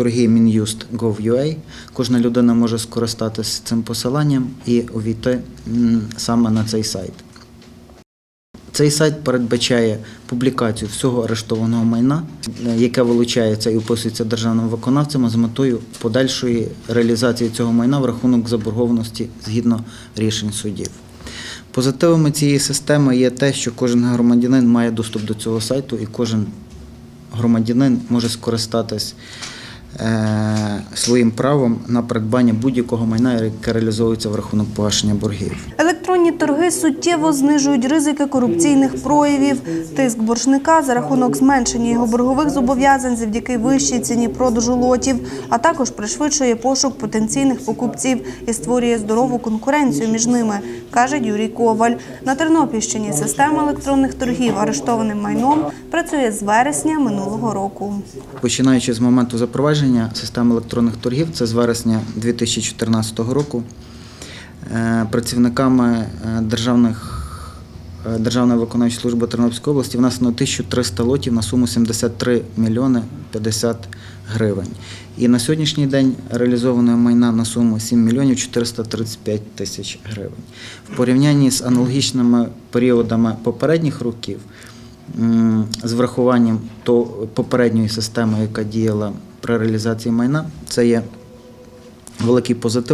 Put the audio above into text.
торги Мін'юст.gov.ua. Кожна людина може скористатися цим посиланням і увійти саме на цей сайт. Цей сайт передбачає публікацію всього арештованого майна, е, яке вилучається і описується державним виконавцем з метою подальшої реалізації цього майна в рахунок заборгованості згідно рішень судів. Позитивами цієї системи є те, що кожен громадянин має доступ до цього сайту і кожен громадянин може скористатись своїм правом на придбання будь-якого майна, яке реалізовується в рахунок погашення боргів. Електронні торги суттєво знижують ризики корупційних проявів. Тиск боржника за рахунок зменшення його боргових зобов'язань завдяки вищій ціні продажу лотів, а також пришвидшує пошук потенційних покупців і створює здорову конкуренцію між ними, каже Юрій Коваль. На Тернопільщині система електронних торгів арештованим майном працює з вересня минулого року. Починаючи з моменту запровадження системи електронних торгів, це з вересня 2014 року, е, працівниками е, державних, е, Державної виконавчої служби Тернопільської області внесено 1300 лотів на суму 73 мільйони 50 гривень. І на сьогоднішній день реалізовано майна на суму 7 мільйонів 435 тисяч гривень. В порівнянні з аналогічними періодами попередніх років з врахуванням то попередньої системи, яка діяла при реалізації майна, це є великий позитив.